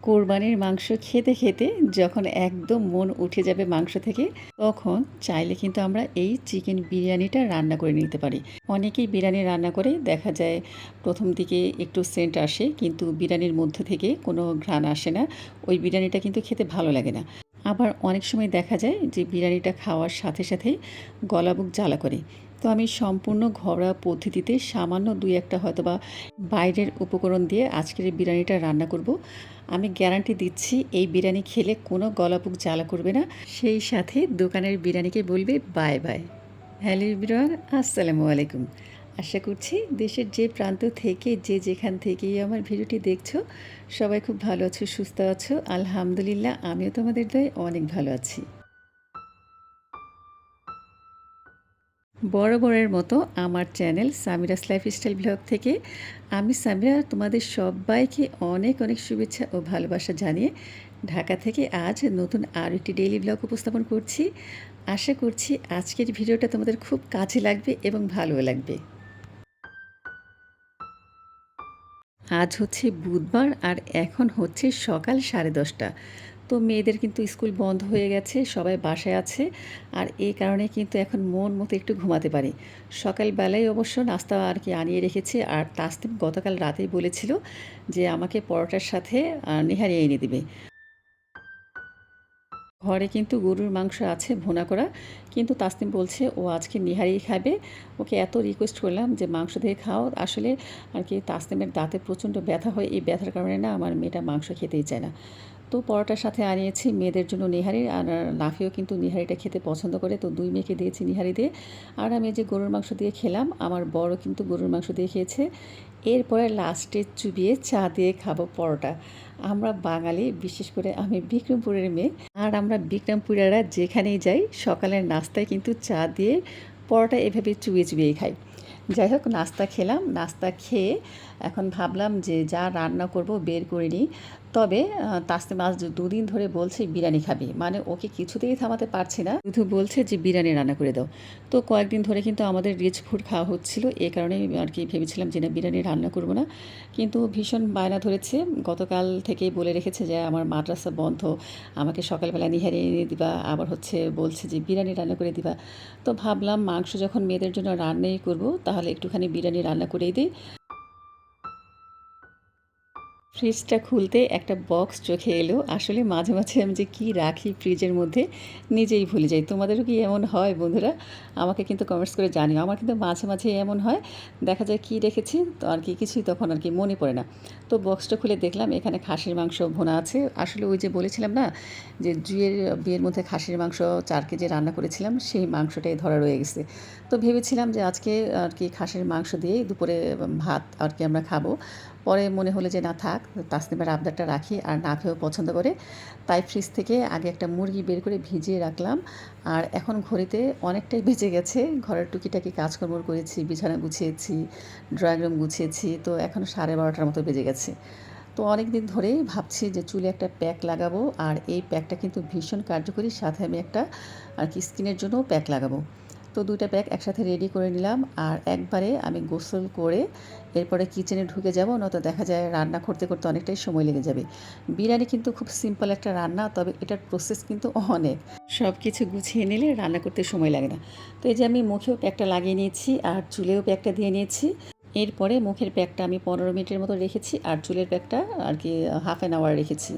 কোরবানির মাংস খেতে খেতে যখন একদম মন উঠে যাবে মাংস থেকে, তখন চাইলে কিন্তু আমরা এই চিকেন বিরিয়ানিটা রান্না করে নিতে পারি। অনেকেই বিরিয়ানি রান্না করে, দেখা যায় প্রথম দিকে একটু সেন্ট আসে, কিন্তু বিরিয়ানির মধ্যে থেকে কোনো ঘ্রাণ আসে না। ওই বিরিয়ানিটা কিন্তু খেতে ভালো লাগে না। আবার অনেক সময় দেখা যায় যে বিরিয়ানিটা খাওয়ার সাথে সাথেই গলাবুক জ্বালা করে। তো আমি সম্পূর্ণ ঘরোয়া পদ্ধতিতে সামান্য দুই একটা হয়তো বা বাইরের উপকরণ দিয়ে আজকের এই বিরিয়ানিটা রান্না করব। আমি গ্যারান্টি দিচ্ছি, এই বিরিয়ানি খেলে কোনো গলাপুক জ্বালা করবে না। সেই সাথে দোকানের বিরিয়ানিকে বলবে বাই বাই। হ্যালো বিরান আসসালামু আলাইকুম। আশা করছি দেশের যে প্রান্ত থেকে, যে যেখান থেকেই আমার ভিডিওটি দেখছ, সবাই খুব ভালো আছো, সুস্থ আছো। আলহামদুলিল্লাহ, আমিও তোমাদের দয়ে অনেক ভালো আছি। বরাবরের মতো আমার চ্যানেল সামিরাস লাইফস্টাইল ব্লগ থেকে। আমি সামিরা, তোমাদের সবাইকে অনেক অনেক শুভেচ্ছা ও ভালোবাসা জানিয়ে ঢাকা থেকে আজ নতুন আর একটি ডেইলি ব্লগ উপস্থাপন করছি। আশা করছি আজকের ভিডিওটা তোমাদের খুব কাজে লাগবে এবং ভালো লাগবে। আজ হচ্ছে বুধবার আর এখন হচ্ছে সকাল সাড়ে দশটা। তো মেয়েদের কিন্তু স্কুল বন্ধ হয়ে গেছে, সবাই বাসায় আছে। আর এই কারণে কিন্তু এখন মন মতো একটু ঘুমাতে পারি। সকালবেলায় অবশ্য নাস্তা আর কি আনিয়ে রেখেছে। আর তাসতিম গতকাল রাতেই বলেছিল যে আমাকে পরোটার সাথে নেহারি এনে দিবে। ঘরে কিন্তু গরুর মাংস আছে ভোনা করা। কিন্তু তাসনিম বলছে, ও আজকে নিহারি খাবে। ওকে এত রিকোয়েস্ট করলাম যে মাংস দিয়ে খাও। আসলে আর কি তাসনিমের দাঁতে প্রচণ্ড ব্যথা হয়। এই ব্যথার কারণে না আমার মেয়েটা মাংস খেতেই চায় না। তো পরোটার সাথে আনিয়েছি মেয়েদের জন্য নিহারি আর নাফিও কিন্তু নিহারিটা খেতে পছন্দ করে, তো দুই মেয়েকে দিয়েছি নিহারি দিয়ে। আর আমি যে গরুর মাংস দিয়ে খেলাম, আমার বড় কিন্তু গরুর মাংস দিয়ে খেয়েছে। এরপরে লাস্টে চুবিয়ে চা দিয়ে খাব পরোটা। আমরা বাঙালি, বিশেষ করে আমি বিক্রমপুরের মেয়ে। আর আমরা বিক্রমপুরেরা যেখানেই যাই, সকালের নাস্তায় কিন্তু চা দিয়ে পরোটা এভাবে চুবিয়ে চুবিয়ে খাই। যাই হোক, নাস্তা খেলাম, নাস্তা খেয়ে এখন ভাবলাম যে যা রান্না করব বের করে নিই। তবে তাসনিম আজ দুদিন ধরে বলছে বিরিয়ানি খাবি। মানে ওকে কিছুতেই থামাতে পারছি না। শুধু বলছে যে, বিরিয়ানি রান্না করে দাও। তো কয়েকদিন ধরে কিন্তু আমাদের রিচ ফুড খাওয়া হচ্ছিল। এ কারণে আর কি ভেবেছিলাম যে, না, বিরিয়ানি রান্না করব না। কিন্তু ভীষণ বায়না ধরেছে। গতকাল থেকেই বলে রেখেছে যে, আমার মাদ্রাসা বন্ধ। আমাকে সকালবেলা নিহারি এনে দিবা। আবার হচ্ছে বলছে যে, বিরিয়ানি রান্না করে দিবা। তো ভাবলাম মাংস যখন মেয়েদের জন্য রান্নাই করব, তাহলে একটুখানি বিরিয়ানি রান্না করেই দিই। ফ্রিজটা খুলতে একটা বক্স চোখে এলো। আসলে মাঝে মাঝে আমি যে কী রাখি ফ্রিজের মধ্যে নিজেই ভুলে যাই। তোমাদেরও কি এমন হয় বন্ধুরা? আমাকে কিন্তু কমেন্টস করে জানিও। আমার কিন্তু মাঝে মাঝে এমন হয়, দেখা যায় কী রেখেছি, তো আর কি কিছুই তখন আর কি মনে পড়ে না। তো বক্সটা খুলে দেখলাম, এখানে খাসির মাংস ভোনা আছে। আসলে ওই যে বলেছিলাম না, যে জুয়ের বিয়ের মধ্যে খাসির মাংস চার কেজি রান্না করেছিলাম, সেই মাংসটাই ধরা রয়ে গেছে। তো ভেবেছিলাম যে আজকে আর কি খাসির মাংস দিয়ে দুপুরে ভাত আর কি আমরা খাব। পরে মনে হলো যে না থাক তাসনিমের আবদারটা রাখি আর না খেয়েও পছন্দ করে। তাই ফ্রিজ থেকে আগে একটা মুরগি বের করে ভিজিয়ে রাখলাম। আর এখন ঘড়িতে অনেকটাই বেঁচে গেছে। ঘরের টুকিটাকি কাজকর্ম করেছি, বিছানা গুছিয়েছি ড্রয়িং রুম গুছিয়েছি, তো এখন সাড়ে বারোটার মতো বেজে গেছে। তো অনেক দিন ধরেই ভাবছি যে চুলে একটা প্যাক লাগাবো আর এই প্যাকটা কিন্তু ভীষণ কার্যকরী। সাথে আমি একটা, আর কি, স্কিনের জন্যও প্যাক লাগাবো। তো দুইটা প্যাক একসাথে রেডি করে নিলাম। আর একবারে আমি গোসল করে এরপরে কিচেনে ঢুকে যাব, নয়তো দেখা যায় রান্না করতে করতে অনেকটাই সময় লেগে যাবে। বিরিয়ানি কিন্তু খুব সিম্পল একটা রান্না, তবে এটার প্রসেস কিন্তু অনেক। সব কিছু গুছিয়ে নিলে রান্না করতে সময় লাগে না। তো এই যে আমি মুখেও প্যাকটা লাগিয়ে নিয়েছি, আর চুলেও প্যাকটা দিয়ে নিয়েছি। এরপরে মুখের প্যাকটা আমি পনেরো মিনিটের মতো রেখেছি, আর চুলের প্যাকটা আর কি হাফ অ্যান আওয়ার রেখেছি।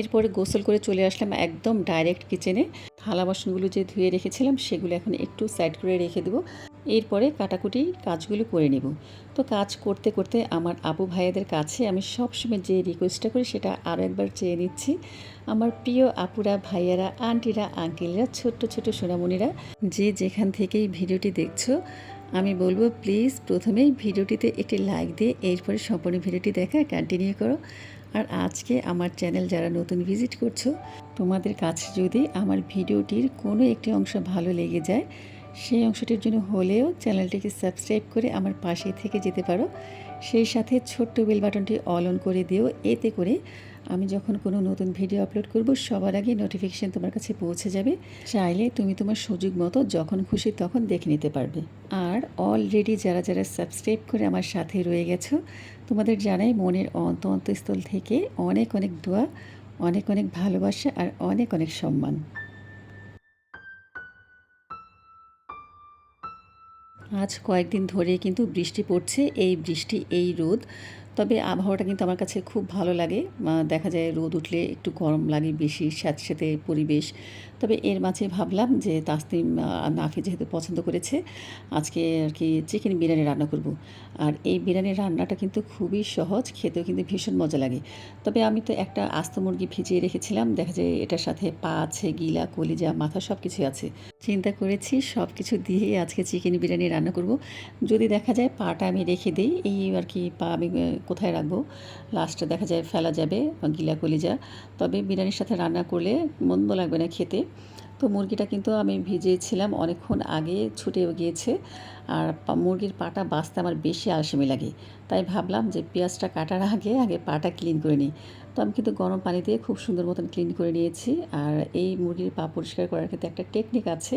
এরপরে গোসল করে চলে আসলাম একদম ডাইরেক্ট কিচেনে থালা বাসনগুলো যে ধুয়ে রেখেছিলাম, সেগুলো এখন একটু সাইড করে রেখে দেবো। এরপরে কাটাকুটি কাজগুলো করে নেব। তো কাজ করতে করতে আমার আপু ভাইয়াদের কাছে আমি সবসময় যে রিকোয়েস্টটা করি সেটা আরও একবার চেয়ে নিচ্ছি। আমার প্রিয় আপুরা, ভাইয়ারা, আন্টিরা আঙ্কেলরা ছোট্ট ছোট সোনামণিরা, যে যেখান থেকেই ভিডিওটি দেখছ, আমি বলব প্লিজ প্রথমেই ভিডিওটিতে একটি লাইক দিয়ে এরপরে সম্পূর্ণ ভিডিওটি দেখা কন্টিনিউ করো। আর আজকে আমার চ্যানেল যারা নতুন ভিজিট করছ, তোমাদের কাছে যদি আমার ভিডিওটির কোনো একটি অংশ ভালো লেগে যায় সেই অংশটির জন্য হলেও চ্যানেলটিকে সাবস্ক্রাইব করে আমার পাশে থেকে যেতে পারো। সেই সাথে ছোট্ট বেল বাটনটি অল অন করে দিও। এতে করে আমি যখন কোনো নতুন ভিডিও আপলোড করব, সবার আগে নোটিফিকেশান তোমার কাছে পৌঁছে যাবে। চাইলে তুমি তোমার সুযোগ মতো যখন খুশি তখন দেখে নিতে পারবে। আর অলরেডি যারা যারা সাবস্ক্রাইব করে আমার সাথে রয়ে গেছো, তোমাদের জানাই মনের অন্ত অন্তঃস্থল থেকে অনেক অনেক দোয়া, অনেক অনেক ভালোবাসা আর অনেক অনেক সম্মান। আজ কয়েকদিন ধরে কিন্তু বৃষ্টি পড়ছে এই বৃষ্টি এই রোদ। তবে আবহাওয়াটা কিন্তু আমার কাছে খুব ভালো লাগে। দেখা যায় রোদ উঠলে একটু গরম লাগে বেশি স্যাঁতস্যাঁতে পরিবেশ। তবে এর মাঝে ভাবলাম যে তাসনিম আহ, নাফি যেহেতু পছন্দ করেছে আজকে আর কি চিকেন বিরিয়ানি রান্না করব। আর এই বিরিয়ানির রান্নাটা কিন্তু খুবই সহজ খেতেও কিন্তু ভীষণ মজা লাগে। তবে আমি তো একটা আস্ত মুরগি ভিজিয়ে রেখেছিলাম দেখা যায় এটার সাথে পা আছে গিলা কলিজা মাথা সব কিছুই আছে। চিন্তা করেছি সব কিছু দিয়ে আজকে চিকেন বিরিয়ানি রান্না করব। যদি দেখা যায় পাটা আমি রেখে দিই, এই আর কি পা আমি কোথায় রাখব? লাস্টে দেখা যায় ফেলা যাবে গিলা কলিজা। তবে বিরিয়ানির সাথে রান্না করলে মন্দ লাগবে না খেতে। তো মুরগিটা কিন্তু আমি ভিজিয়েছিলাম অনেকক্ষণ আগে, ছুটে গিয়েছে। আর মুরগির পাটা বাঁচতে আমার বেশি আলসেমি লাগে। তাই ভাবলাম যে পেঁয়াজটা কাটার আগে আগে পাটা ক্লিন করে নিই। তো আমি কিন্তু গরম পানি দিয়ে খুব সুন্দর মতন ক্লিন করে নিয়েছি। আর এই মুরগির পা পরিষ্কার করার ক্ষেত্রে একটা টেকনিক আছে।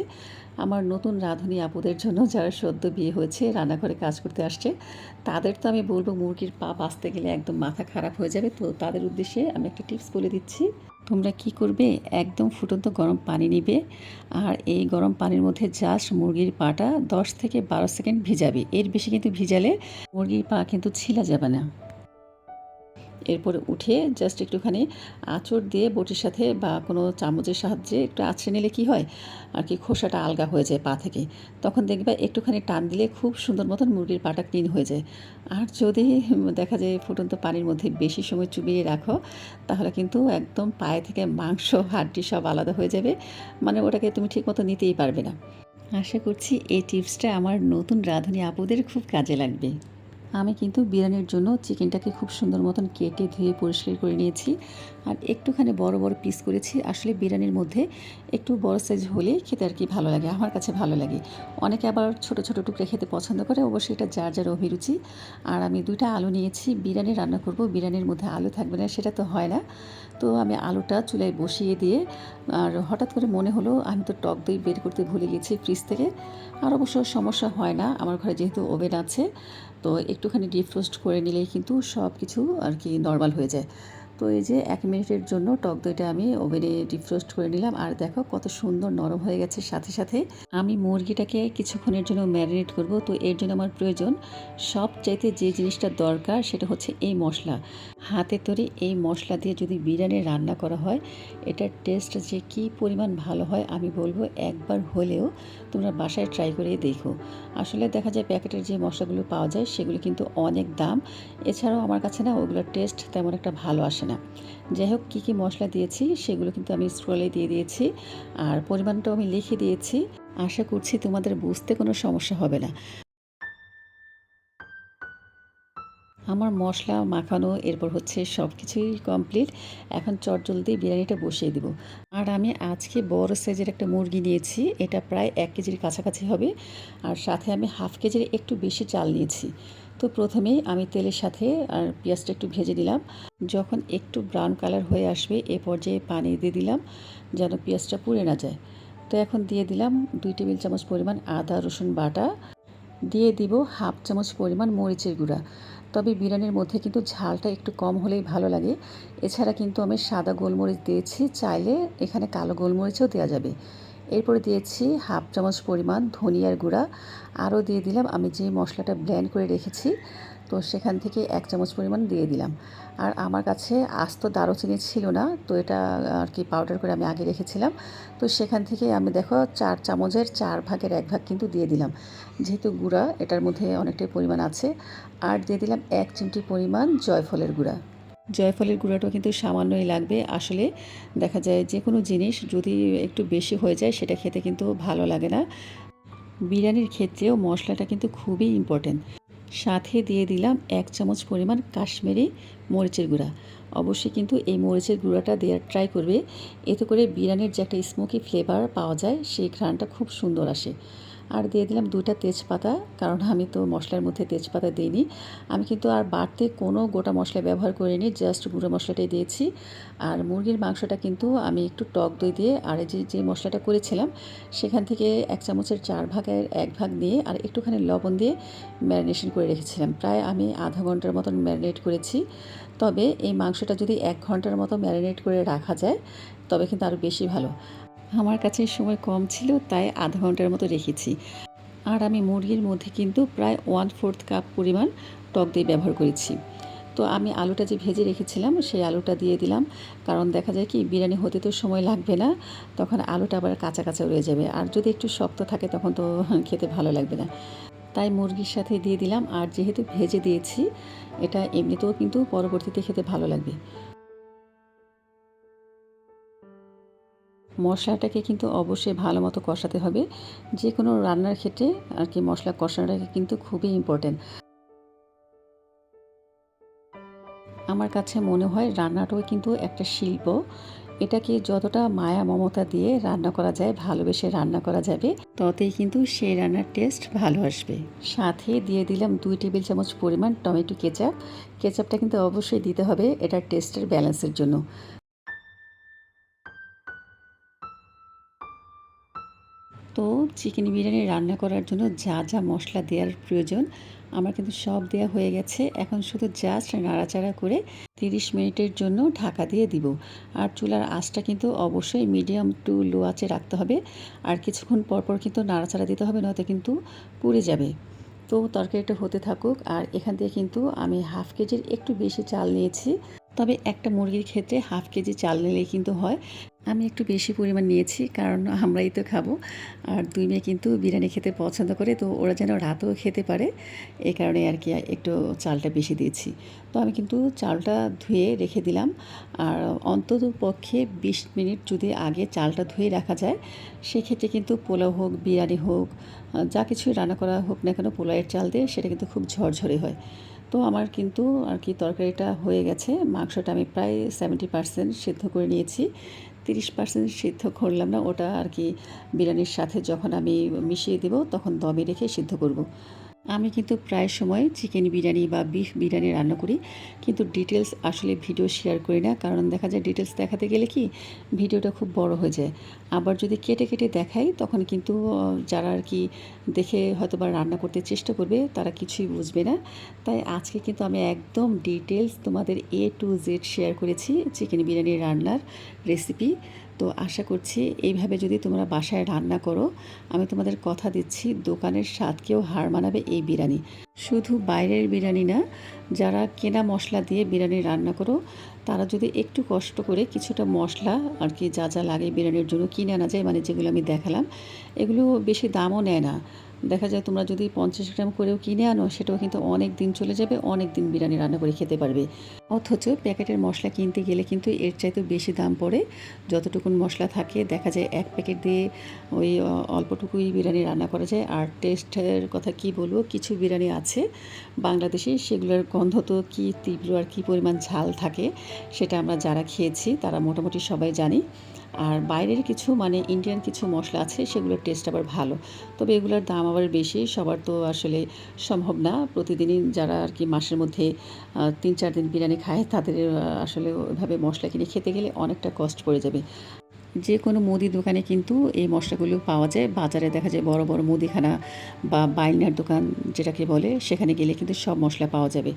আমার নতুন রাঁধুনি আপুদের জন্য যারা সদ্য বিয়ে হয়েছে, রান্নাঘরে কাজ করতে আসছে, তাদের তো আমি বলব মুরগির পা বাঁচতে গেলে একদম মাথা খারাপ হয়ে যাবে। তো তাদের উদ্দেশ্যে আমি একটা টিপস বলে দিচ্ছি। তোমরা কি করবে? একদম ফুটন্ত গরম পানি নিবে। আর এই গরম পানির মধ্যে জাস্ট মুরগির পাটা দশ থেকে বারো সেকেন্ড ভিজাবে। এর বেশি কিন্তু ভিজালে মুরগির পা কিন্তু ছিলা যাবে না। এরপরে উঠে জাস্ট একটুখানি আঁচড় দিয়ে বটির সাথে বা কোনো চামচের সাহায্যে একটু আঁচড়ে নিলে কি হয়? আর কি খোসাটা আলগা হয়ে যায় পা থেকে। তখন দেখবে একটুখানি টান দিলে খুব সুন্দর মতন মুরগির পাটা ক্লিন হয়ে যায়। আর যদি দেখা যায় ফুটন্ত পানির মধ্যে বেশি সময় চুবিয়ে রাখো, তাহলে কিন্তু একদম পায়ে থেকে মাংস, হাড্ডি সব আলাদা হয়ে যাবে। মানে ওটাকে তুমি ঠিক মতো নিতেই পারবে না। আশা করছি এই টিপসটা আমার নতুন রাঁধুনি আপুদের খুব কাজে লাগবে। আমি কিন্তু বিরিয়ানির জন্য চিকেনটাকে খুব সুন্দর মতন কেটে ধুয়ে পরিষ্কার করে নিয়েছি। আর একটুখানি বড় বড় পিস করেছি। আসলে বিরিয়ানির মধ্যে একটু বড় সাইজ হলে খেতে আর কি ভালো লাগে, আমার কাছে ভালো লাগে। অনেকে আবার ছোট ছোট টুকরে খেতে পছন্দ করে, অবশ্যই এটা যার যার অভিরুচি। আর আমি দুইটা আলু নিয়েছি, বিরিয়ানি রান্না করব, বিরিয়ানির মধ্যে আলু থাকবে না, সেটা তো হয় না। তো আমি আলুটা চুলায় বসিয়ে দিয়ে, আর হঠাৎ করে মনে হলো আমি তো টক দই বের করতে ভুলে গেছি ফ্রিজ থেকে। আর অবশ্য সমস্যা হয় না, আমার ঘরে যেহেতু ওভেন আছে তো একটুখানি ডিপ করে নিলেই কিন্তু সব কিছু আর কি নর্মাল হয়ে যায়। তো এই যে এক মিনিটের জন্য টক দইটা আমি ওভেনে ডিপ করে নিলাম আর দেখো কত সুন্দর নরম হয়ে গেছে সাথে সাথে। আমি মুরগিটাকে কিছুক্ষণের জন্য ম্যারিনেট করব, তো এর জন্য আমার প্রয়োজন সবচাইতে যে জিনিসটা দরকার সেটা হচ্ছে এই মশলা। হাতে তৈরি এই মশলা দিয়ে যদি বিরিয়ানি রান্না করা হয়, এটার টেস্ট যে কী পরিমাণ ভালো হয় আমি বলব একবার হলেও তোমরা বাসায় ট্রাই করে দেখো। আসলে দেখা যায় প্যাকেটের যে মশলাগুলো পাওয়া যায়, সেগুলো কিন্তু অনেক দাম। এছাড়াও আমার কাছে না ওগুলোর টেস্ট তেমন একটা ভালো আসে না। যাই হোক, কী কী মশলা দিয়েছি সেগুলো কিন্তু আমি স্ক্রলে দিয়ে দিয়েছি আর পরিমাণটাও আমি লিখে দিয়েছি। আশা করছি তোমাদের বুঝতে কোনো সমস্যা হবে না। আমার মশলা, মাখানো, এরপর হচ্ছে সব কিছুই কমপ্লিট এখন চটজলদি বিরিয়ানিটা বসিয়ে দেবো। আর আমি আজকে বড় সাইজের একটা মুরগি নিয়েছি। এটা প্রায় এক কেজির কাছাকাছি হবে। আর সাথে আমি হাফ কেজির একটু বেশি চাল নিয়েছি। তো প্রথমেই আমি তেলের সাথে আর পেঁয়াজটা একটু ভেজে নিলাম। যখন একটু ব্রাউন কালার হয়ে আসবে, এ পর্যায়ে পানি দিয়ে দিলাম যেন পেঁয়াজটা পুড়ে না যায়। তো এখন দিয়ে দিলাম দুই টেবিল চামচ পরিমাণ আদা, রসুন বাটা। দিয়ে দিব হাফ চামচ পরিমাণ মরিচের গুঁড়া। তবে বিরিয়ানির মধ্যে কিন্তু ঝালটা একটু কম হলেই ভালো লাগে। এছাড়া কিন্তু আমি সাদা গোলমরিচ দিয়েছি, চাইলে এখানে কালো গোলমরিচও দেওয়া যাবে। এরপরে দিয়েছি হাফ চামচ পরিমাণ ধনিয়ার গুঁড়া। আরও দিয়ে দিলাম, আমি যে মশলাটা ব্ল্যান্ড করে রেখেছি, তো সেখান থেকে এক চামচ পরিমাণ দিয়ে দিলাম। আর আমার কাছে আস্ত দারুচিনি ছিল না, তো এটা আর কি পাউডার করে আমি আগে রেখেছিলাম। তো সেখান থেকে আমি দেখো চার চামচের চার ভাগের এক ভাগ কিন্তু দিয়ে দিলাম। যেহেতু গুঁড়া, এটার মধ্যে অনেকটাই পরিমাণ আছে। আর দিয়ে দিলাম এক চিমটি পরিমাণ জয়ফলের গুঁড়া। জয়ফলের গুঁড়াটাও কিন্তু সামান্যই লাগবে। আসলে দেখা যায় যে কোনো জিনিস যদি একটু বেশি হয়ে যায়, সেটা খেতে কিন্তু ভালো লাগে না। বিরিয়ানির ক্ষেত্রেও মশলাটা কিন্তু খুবই ইম্পর্টেন্ট সাথে দিয়ে দিলাম এক চামচ পরিমাণ কাশ্মীরি মরিচের গুঁড়া। অবশ্যই কিন্তু এই মরিচের গুঁড়াটা দেওয়ার ট্রাই করবে। এতে করে বিরিয়ানির যে একটা স্মোকি ফ্লেভার পাওয়া যায়, সেই ঘ্রাণটা খুব সুন্দর আসে। আর দিয়ে দিলাম দুইটা তেজপাতা, কারণ আমি তো মশলার মধ্যে তেজপাতা দিইনি। আমি কিন্তু আর বাড়তে কোনো গোটা মশলা ব্যবহার করিনি, জাস্ট গুঁড়ো মশলাটাই দিয়েছি। আর মুরগির মাংসটা কিন্তু আমি একটু টক দই দিয়ে, আর যে যে মশলাটা করেছিলাম, সেখান থেকে এক চামচের চার ভাগের এক ভাগ নিয়ে আর একটুখানি লবণ দিয়ে ম্যারিনেশন করে রেখেছিলাম। প্রায় আমি আধা ঘণ্টার মতন ম্যারিনেট করেছি। তবে এই মাংসটা যদি এক ঘণ্টার মতো ম্যারিনেট করে রাখা যায়, তবে কিন্তু আরও বেশি ভালো। আমার কাছে সময় কম ছিল, তাই আধা ঘণ্টার মতো রেখেছি। আর আমি মুরগির মধ্যে কিন্তু প্রায় ওয়ান ফোর্থ কাপ পরিমাণ টক দই ব্যবহার করেছি। তো আমি আলুটা যে ভেজে রেখেছিলাম, সেই আলুটা দিয়ে দিলাম। কারণ দেখা যায় কি, বিরিয়ানি হতে তো সময় লাগবে না, তখন আলুটা আবার কাঁচা কাঁচা রয়ে যাবে। আর যদি একটু শক্ত থাকে, তখন তো খেতে ভালো লাগবে না। তাই মুরগির সাথে দিয়ে দিলাম। আর যেহেতু ভেজে দিয়েছি, এটা এমনিতেও কিন্তু পরবর্তীতে খেতে ভালো লাগবে। মশলাটাকে কিন্তু অবশ্যই ভালো মতো কষাতে হবে। যে কোনো রান্নার ক্ষেত্রে আর কি মশলা কষানোটাকে কিন্তু খুবই ইম্পর্টেন্ট আমার কাছে মনে হয় রান্নাটাও কিন্তু একটা শিল্প। এটাকে যতটা মায়া মমতা দিয়ে রান্না করা যায়, ভালোবেসে রান্না করা যাবে, ততই কিন্তু সেই রান্নার টেস্ট ভালো আসবে। সাথে দিয়ে দিলাম দুই টেবিল চামচ পরিমাণ টমেটো কেচাপ। কেচাপটা কিন্তু অবশ্যই দিতে হবে, এটার টেস্টের ব্যালেন্সের জন্য। তো চিকেন বিরিয়ানি রান্না করার জন্য যা যা মশলা দেওয়ার প্রয়োজন, আমার কিন্তু সব দেওয়া হয়ে গেছে। এখন শুধু জাস্ট নাড়াচাড়া করে 30 মিনিটের জন্য ঢাকা দিয়ে দিব। আর চুলার আঁচটা কিন্তু অবশ্যই মিডিয়াম টু লো আঁচে রাখতে হবে। আর কিছুক্ষণ পরপর কিন্তু নাড়াচাড়া দিতে হবে, নয়তো কিন্তু পুড়ে যাবে। তো তরকারিটা হতে থাকুক। আর এখান থেকে কিন্তু আমি হাফ কেজির একটু বেশি চাল নিয়েছি। তবে একটা মুরগির ক্ষেত্রে হাফ কেজি চাল নিলেই কিন্তু হয়। আমি একটু বেশি পরিমাণ নিয়েছি, কারণ আমরাই তো খাব। আর দুই মেয়ে কিন্তু বিরিয়ানি খেতে পছন্দ করে, তো ওরা যেন রাতেও খেতে পারে এই কারণে আর কি একটু চালটা বেশি দিয়েছি। তো আমি কিন্তু চালটা ধুয়ে রেখে দিলাম। আর অন্তত পক্ষে বিশ মিনিট যদি আগে চালটা ধুয়ে রাখা যায়, সেক্ষেত্রে কিন্তু পোলাও হোক, বিরিয়ানি হোক যা কিছুই রান্না করা হোক না কেন, পোলাওয়ের চাল দিয়ে সেটা কিন্তু খুব ঝরঝরে হয়। তো আমার কিন্তু আর কি তরকারিটা হয়ে গেছে মাংসটা আমি প্রায় সেভেন্টি পার্সেন্ট সিদ্ধ করে নিয়েছি তিরিশ পার্সেন্ট সিদ্ধ করলাম না, ওটা আর কি বিরিয়ানির সাথে যখন আমি মিশিয়ে দেব, তখন দমে রেখে সিদ্ধ করব। আমি কিন্তু প্রায় সময় চিকেন বিরিয়ানি বা বিফ বিরিয়ানি রান্না করি, কিন্তু ডিটেলস আসলে ভিডিও শেয়ার করি না, কারণ দেখা যায় ডিটেলস দেখাতে গেলে কি ভিডিওটা খুব বড় হয়ে যায়। আবার যদি কেটে কেটে দেখাই, তখন কিন্তু যারা আর কি দেখে হয়তো বা রান্না করতে চেষ্টা করবে, তারা কিছুই বুঝবে না। তাই আজকে কিন্তু আমি একদম ডিটেলস তোমাদের এ টু জেড শেয়ার করেছি, চিকেন বিরিয়ানি রান্নার রেসিপি তো আশা করছি এইভাবে যদি তোমরা বাসায় রান্না করো, আমি তোমাদের কথা দিচ্ছি, দোকানের স্বাদকেও হার মানাবে এই বিরিয়ানি। শুধু বাইরের বিরিয়ানি না, যারা কেনা মশলা দিয়ে বিরিয়ানি রান্না করো, তারা যদি একটু কষ্ট করে কিছুটা মশলা আর কি যা যা লাগে বিরিয়ানির জন্য কিনে আনা যায় মানে যেগুলো আমি দেখালাম, এগুলো বেশি দামও নেয় না। দেখা যায় তোমরা যদি পঞ্চাশ গ্রাম করেও কিনে আনো, সেটাও কিন্তু অনেক দিন চলে যাবে, অনেক দিন বিরিয়ানি রান্না করে খেতে পারবে। অথচ প্যাকেটের মশলা কিনতে গেলে কিন্তু এর চাইতে বেশি দাম পড়ে। যতটুকুন মশলা থাকে, দেখা যায় এক প্যাকেট দিয়ে ওই অল্পটুকুই বিরিয়ানি রান্না করা যায়। আর টেস্টের কথা কি বলব, কিছু বিরিয়ানি আছে বাংলাদেশে, সেগুলোর গন্ধ তো কী তীব্র আর কী পরিমাণ ঝাল থাকে, সেটা আমরা যারা খেয়েছি, তারা মোটামুটি সবাই জানি। আর বাইরের কিছু মানে ইন্ডিয়ান কিছু মশলা আছে, সেগুলোর টেস্ট আবার ভালো। তবে এগুলোর দাম আবার বেশি, সবার তো আসলে সম্ভব না। প্রতিদিনই যারা আর কি মাসের মধ্যে তিন চার দিন বিরিয়ানি খায়, তাদের আসলে ওইভাবে মশলা কিনে খেতে গেলে অনেকটা কষ্ট পড়ে যাবে। যে কোনো মুদি দোকানে কিন্তু এই মশলাগুলো পাওয়া যায়। বাজারে দেখা যায় বড় বড় মুদিখানা বা বাইনার দোকান যেটাকে বলে, সেখানে গেলে কিন্তু সব মশলা পাওয়া যাবে।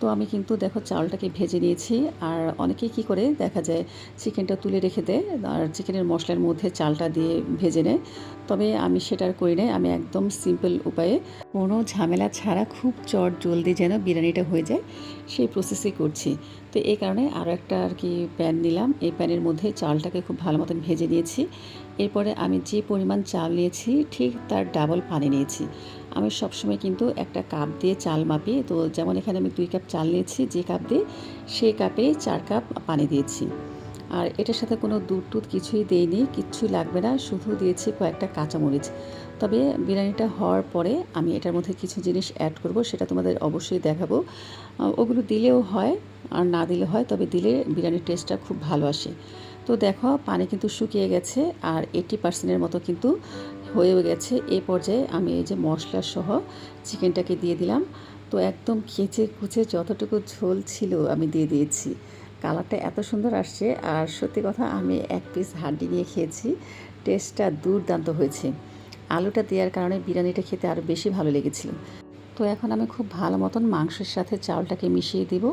তো আমি কিন্তু দেখো চালটাকে ভেজে নিয়েছি। আর অনেকে কি করে, দেখা যায় চিকেনটা তুলে রেখে দেয় আর চিকেনের মশলার মধ্যে চালটা দিয়ে ভেজে নেয়। তবে আমি সেটা আর করি না আমি একদম সিম্পল উপায়ে কোনো ঝামেলা ছাড়া খুব চট জলদি যেন বিরিয়ানিটা হয়ে যায়, সেই প্রসেসই করছি। তো এই কারণে আরও একটা আর কি প্যান নিলাম। এই প্যানের মধ্যে চালটাকে খুব ভালো মতন ভেজে নিয়েছি। এরপরে আমি যে পরিমাণ চাল নিয়েছি, ঠিক তার ডাবল পানি নিয়েছি। আমি সবসময় কিন্তু একটা কাপ দিয়ে চাল মাপি। তো যেমন এখানে আমি দুই কাপ চাল নিয়েছি, যে কাপ দিয়ে সেই কাপে চার কাপ পানি দিয়েছি। আর এটার সাথে কোনো দুধ টুধ কিছুই দেইনি, কিচ্ছুই লাগবে না। শুধু দিয়েছি কয়েকটা কাঁচামরিচ। তবে বিরিয়ানিটা হওয়ার পরে আমি এটার মধ্যে কিছু জিনিস অ্যাড করব, সেটা তোমাদের অবশ্যই দেখাবো। ওগুলো দিলেও হয় আর না দিলে হয়, তবে দিলে বিরিয়ানির টেস্টটা খুব ভালো আসে। তো দেখো, পানি কিন্তু শুকিয়ে গেছে আর এইটি পার্সেন্টের মতো কিন্তু হয়েও গেছে। এ পর্যায়ে আমি এই যে মশলা সহ চিকেনটাকে দিয়ে দিলাম। তো একদম খেচে খুচে যতটুকু ঝোল ছিল আমি দিয়ে দিয়েছি। কালারটা এত সুন্দর আসছে আর সত্যি কথা আমি এক পিস হাড্ডি নিয়ে খেয়েছি। টেস্টটা দুর্দান্ত হয়েছে। আলুটা দেওয়ার কারণে বিরিয়ানিটা খেতে আরও বেশি ভালো লেগেছিল। তো এখন আমি খুব ভালো মতন মাংসের সাথে চাউলটাকে মিশিয়ে দিব,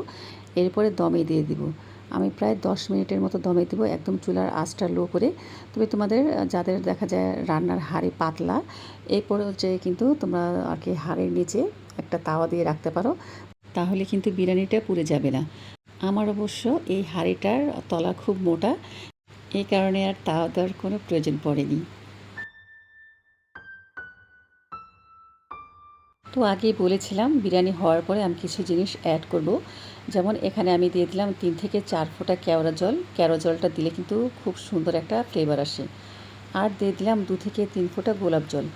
এরপরে দমে দিয়ে দিব। আমি প্রায় দশ মিনিটের মতো দমে দেবো, একদম চুলার আঁচটা লো করে। তবে তোমাদের, যাদের দেখা যায় রান্নার হাঁড়ি পাতলা, এই পর্যায়ে কিন্তু তোমরা আর কি হাঁড়ির নিচে একটা তাওয়া দিয়ে রাখতে পারো, তাহলে কিন্তু বিরিয়ানিটা পুড়ে যাবে না। আমার অবশ্য এই হাঁড়িটার তলা খুব মোটা, এই কারণে আর তাওয়া দেওয়ার কোনো প্রয়োজন পড়েনি। তো আগেই বলেছিলাম, বিরিয়ানি হওয়ার পরে আমি কিছু জিনিস অ্যাড করব। যেমন এখানে আমি দিয়ে দিলাম তিন থেকে চার ফোঁটা কেওড়া জল। কেওড়া জলটা দিলে কিন্তু খুব সুন্দর একটা ফ্লেভার আসে। আর দিয়ে দিলাম দু থেকে তিন ফোঁটা গোলাপ জল।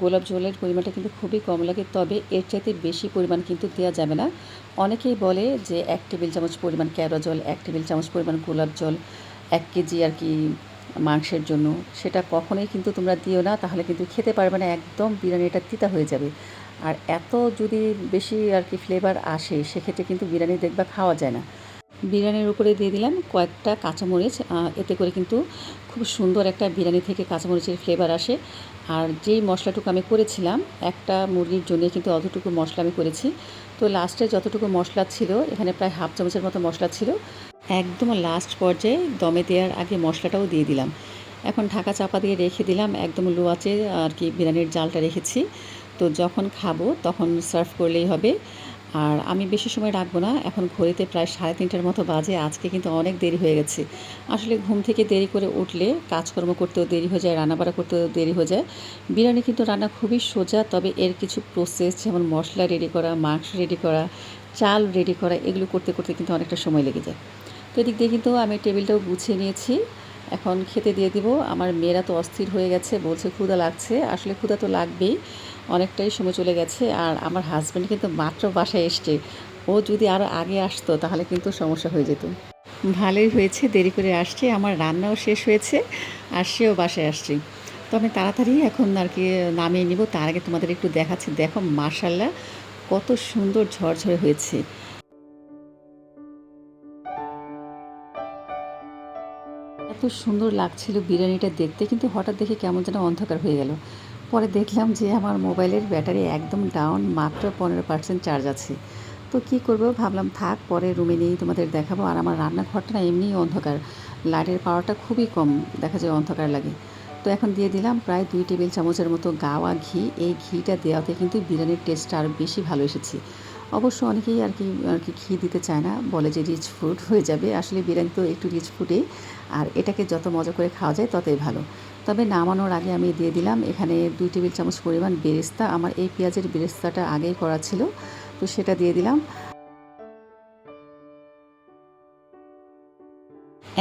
গোলাপ জলের পরিমাণটা কিন্তু খুবই কম লাগে, তবে এর চাইতে বেশি পরিমাণ কিন্তু দেওয়া যাবে না। অনেকেই বলে যে এক টেবিল চামচ পরিমাণ কেওড়া জল, এক টেবিল চামচ পরিমাণ গোলাপ জল, এক কেজি আর কি মাংসের জন্য। সেটা কখনোই কিন্তু তোমরা দিও না, তাহলে কিন্তু খেতে পারবে না, একদম বিরিয়ানিটা তিতা হয়ে যাবে। আর এত যদি বেশি আর কি ফ্লেভার আসে, সেক্ষেত্রে কিন্তু বিরিয়ানি দেখবা খাওয়া যায় না। বিরিয়ানির উপরে দিয়ে দিলাম কয়েকটা কাঁচামরিচ এতে করে কিন্তু খুব সুন্দর একটা বিরিয়ানি থেকে কাঁচামরিচের ফ্লেভার আসে। আর যেই মশলাটুকু আমি করেছিলাম, একটা মুরগির জন্য কিন্তু অতটুকু মশলা আমি করেছি। তো লাস্টে যতটুকু মশলা ছিল, এখানে প্রায় হাফ চামচের মতো মশলা ছিল। একদম লাস্ট পর্যায়ে দমে দেওয়ার আগে মশলাটাও দিয়ে দিলাম। এখন ঢাকা চাপা দিয়ে রেখে দিলাম, একদম লো আঁচে আর কি বিরিয়ানির জালটা রেখেছি। তো যখন খাব তখন সার্ভ করলেই হবে। আর আমি বেশি সময় রাখব না। এখন ঘড়িতে প্রায় সাড়ে তিনটার মতো বাজে। আজকে কিন্তু অনেক দেরি হয়ে গেছে। আসলে ঘুম থেকে দেরি করে উঠলে কাজকর্ম করতেও দেরি হয়ে যায়, রান্নাবাড়া করতেও দেরি হয়ে যায়। বিরিয়ানি কিন্তু রান্না খুবই সোজা, তবে এর কিছু প্রসেস যেমন মশলা রেডি করা, মাংস রেডি করা, চাল রেডি করা, এগুলো করতে করতে কিন্তু অনেকটা সময় লেগে যায়। তো এদিক দিয়ে কিন্তু আমি টেবিলটাও গুছিয়ে নিয়েছি। এখন খেতে দিয়ে দিব। আমার মেয়েরা তো অস্থির হয়ে গেছে, বলছে ক্ষুদা লাগছে। আসলে ক্ষুদা তো লাগবেই। অনেকটাই সময় চলে গেছে আর আমার হাজব্যান্ড কিন্তু মাত্র বাসায় এসছে। ও যদি আরও আগে আসতো তাহলে কিন্তু সমস্যা হয়ে যেত। ভালোই হয়েছে, দেরি করে আসছে, আমার রান্নাও শেষ হয়েছে আর সেও বাসায় আসছে। তো আমি তাড়াতাড়ি এখন আর কি নামিয়ে নিব, তার আগে তোমাদের একটু দেখাচ্ছি। দেখো মার্শাল্লাহ কত সুন্দর ঝরঝরে হয়েছে। এত সুন্দর লাগছিল বিরিয়ানিটা দেখতে, কিন্তু হঠাৎ দেখে কেমন যেন অন্ধকার হয়ে গেল। পরে দেখলাম যে আমার মোবাইলের ব্যাটারি একদম ডাউন মাত্র পনেরো পার্সেন্ট চার্জ আছে। তো কি করব? ভাবলাম, থাক, পরে রুমে নিয়েই তোমাদের দেখাবো। আর আমার রান্নাঘরটা না এমনিই অন্ধকার। লাইটের পাওয়ারটা খুবই কম, দেখা যায় অন্ধকার লাগে। তো এখন দিয়ে দিলাম প্রায় দুই টেবিল চামচের মতো গাওয়া ঘি। এই ঘিটা দেওয়াতে কিন্তু বিরিয়ানির টেস্টটা আরও বেশি ভালো এসেছে। অবশ্য অনেকেই আর কি আর কি ঘি দিতে চায় না। বলে যে রিচ ফুড হয়ে যাবে। আসলে বিরিয়ানি তো একটু রিচ ফুডেই আর এটাকে যত মজা করে খাওয়া যায়, ততই ভালো। তবে নামানোর আগে আমি দিয়ে দিলাম। এখানে দুই টেবিল চামচ পরিমাণ বেরেস্তা। আমার এই পেঁয়াজের বেরেস্তাটা আগেই করা ছিল, তো সেটা দিয়ে দিলাম।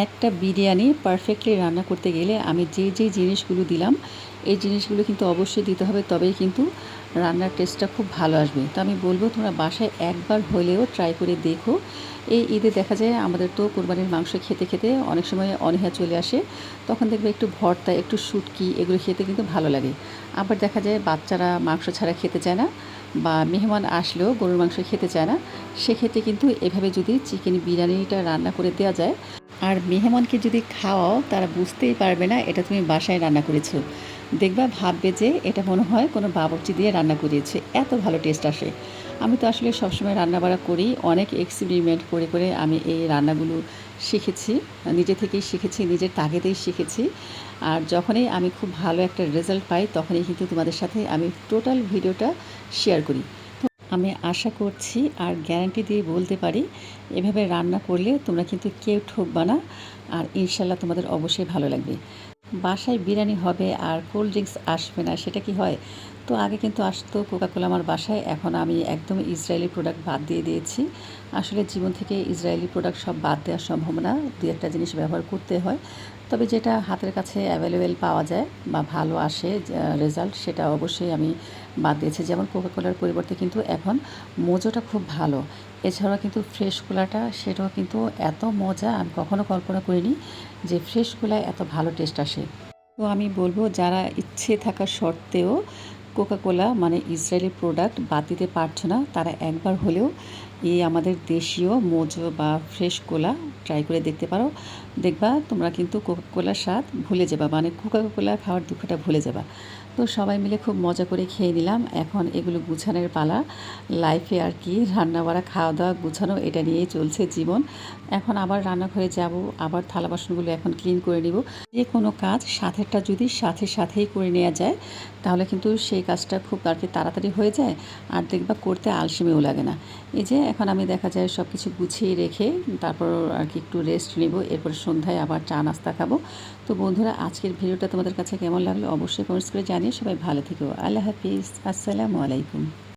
একটা বিরিয়ানি পারফেক্টলি রান্না করতে গেলে আমি যে যে জিনিসগুলো দিলাম, এই জিনিসগুলো কিন্তু অবশ্যই দিতে হবে, তবেই কিন্তু রান্নার টেস্টটা খুব ভালো আসবে। তো আমি বলব তোমরা বাসায় একবার হলেও ট্রাই করে দেখো এই ঈদে দেখা যায় আমাদের তো কোরবানির মাংস খেতে খেতে অনেক সময় অনীহা চলে আসে। তখন দেখবে একটু ভর্তা, একটু শুটকি, এগুলো খেতে কিন্তু ভালো লাগে। আবার দেখা যায় বাচ্চারা মাংস ছাড়া খেতে চায় না বা মেহমান আসলেও গরুর মাংস খেতে চায় না। সেক্ষেত্রে কিন্তু এভাবে যদি চিকেন বিরিয়ানিটা রান্না করে দেওয়া যায় আর মেহমানকে যদি খাওয়াও, তারা বুঝতেই পারবে না এটা তুমি বাসায় রান্না করেছ। দেখবা ভাববে যে এটা মনে হয় কোনো বাবরচি দিয়ে রান্না করিয়েছে। এত ভালো টেস্ট আসে। আমি তো আসলে সবসময় রান্নাবাড়া করি। অনেক এক্সপেরিমেন্ট করে করে আমি এই রান্নাগুলো শিখেছি। নিজে থেকেই শিখেছি, নিজের তাগেতেই শিখেছি। আর যখনই আমি খুব ভালো একটা রেজাল্ট পাই, তখনই কিন্তু তোমাদের সাথে আমি টোটাল ভিডিওটা শেয়ার করি। আমি আশা করছি আর গ্যারান্টি দিয়ে বলতে পারি, এভাবে রান্না করলে তোমরা কিন্তু কেউ ঠকবা না আর ইনশাল্লাহ তোমাদের অবশ্যই ভালো লাগবে। বাসায় বিরিয়ানি হবে আর কোল্ড ড্রিঙ্কস আসবে না, সেটা কি হয়? তো আগে কিন্তু আসতো কোকাকোলা আমার বাসায়, এখন আমি একদম ইসরায়েলি প্রোডাক্ট বাদ দিয়ে দিয়েছি। আসলে জীবন থেকে ইসরায়েলি প্রোডাক্ট সব বাদ দেওয়া সম্ভব না দু একটা জিনিস ব্যবহার করতে হয়। তবে যেটা হাতের কাছে অ্যাভেলেবেল পাওয়া যায় বা ভালো আসে রেজাল্ট সেটা অবশ্যই আমি বাদ দিয়েছি। যেমন কোকাকোলার পরিবর্তে কিন্তু এখন মোজোটা খুব ভালো। এছাড়াও কিন্তু ফ্রেশ কোলাটা সেটাও কিন্তু এত মজা, আমি কখনো কল্পনা করিনি যে ফ্রেশ কোলায় এত ভালো টেস্ট আসে। তো আমি বলব, যারা ইচ্ছে থাকা সত্ত্বেও কোকাকোলা মানে ইসরায়েলি প্রোডাক্ট বাদ দিতে পারছ না। তারা একবার হলেও এই আমাদের দেশীয় মোজো বা ফ্রেশ কোলা ট্রাই করে দেখতে পারো। দেখবা তোমরা কিন্তু কোকাকোলার স্বাদ ভুলে যাবা। মানে কোকাকোলা খাওয়ার দুঃখটা ভুলে যাবা। তো সবাই মিলে খুব মজা করে খেয়ে নিলাম। এখন এগুলো গুছানোর পালা। লাইফে আর কি রান্না বাড়া খাওয়া দাওয়া গুছানো, এটা নিয়েই চলছে জীবন। এখন আবার রান্নাঘরে যাব, আবার থালা বাসনগুলো এখন ক্লিন করে নিব। যে কোনো কাজ সাথেরটা যদি সাথে সাথেই করে নেওয়া যায়, তাহলে কিন্তু সেই কাজটা খুব আর কি তাড়াতাড়ি হয়ে যায়। আর দেখবা করতে আলসেমিও লাগে না। এই যে এখন আমি দেখা যায় সব কিছু গুছিয়ে রেখে তারপর আর কি একটু রেস্ট নেব, এরপর সন্ধ্যায় আবার চা নাস্তা খাব। তো বন্ধুরা, আজকের ভিডিওটা তোমাদের কাছে কেমন লাগল অবশ্যই কমেন্টস করে জানিয়ে সবাই ভালো থেকো। আল্লাহ হাফিজ। আসসালামু আলাইকুম।